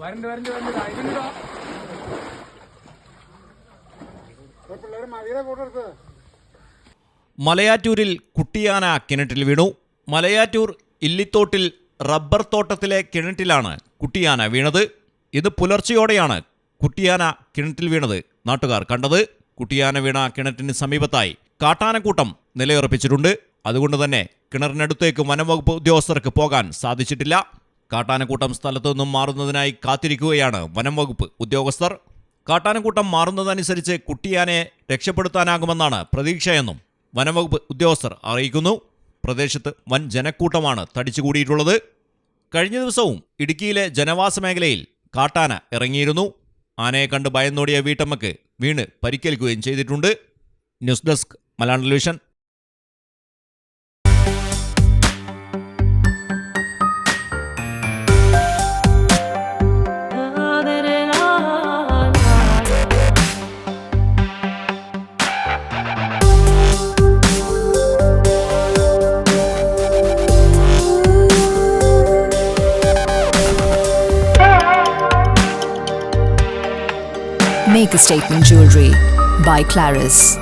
വരണ്ട് വരണ്ട് വരണ്ട്. പിള്ളേർ മതിയുടെ മലയാറ്റൂരിൽ കുട്ടിയാന കിണറ്റിൽ വീണു. മലയാറ്റൂർ ഇല്ലിത്തോട്ടിൽ റബ്ബർ തോട്ടത്തിലെ കിണറ്റിലാണ് കുട്ടിയാന വീണത്. ഇത് പുലർച്ചെയോടെയാണ് കുട്ടിയാന കിണറ്റിൽ വീണത്. നാട്ടുകാർ കണ്ടത്. കുട്ടിയാന വീണ കിണറ്റിന് സമീപത്തായി. കാട്ടാനക്കൂട്ടം നിലയുറപ്പിച്ചിട്ടുണ്ട്. അതുകൊണ്ട് തന്നെ കിണറിനടുത്തേക്ക് വനംവകുപ്പ് ഉദ്യോഗസ്ഥർക്ക് പോകാൻ സാധിച്ചിട്ടില്ല. കാട്ടാനക്കൂട്ടം സ്ഥലത്തു നിന്നും മാറുന്നതിനായി കാത്തിരിക്കുകയാണ് വനംവകുപ്പ് ഉദ്യോഗസ്ഥർ. കാട്ടാനക്കൂട്ടം മാറുന്നതനുസരിച്ച് കുട്ടിയാനെ രക്ഷപ്പെടുത്താനാകുമെന്നാണ് പ്രതീക്ഷയെന്നും വനംവകുപ്പ് ഉദ്യോഗസ്ഥർ അറിയിക്കുന്നു. പ്രദേശത്ത് വൻ ജനക്കൂട്ടമാണ് തടിച്ചുകൂടിയിട്ടുള്ളത്. കഴിഞ്ഞ ദിവസവും ഇടുക്കിയിലെ ജനവാസ മേഖലയിൽ കാട്ടാന ഇറങ്ങിയിരുന്നു. ആനയെ കണ്ട് ഭയന്നോടിയ വീട്ടമ്മക്ക് വീണ് പരിക്കേൽക്കുകയും ചെയ്തിട്ടുണ്ട്. News desk Malayalam television Make a statement jewelry by Claris.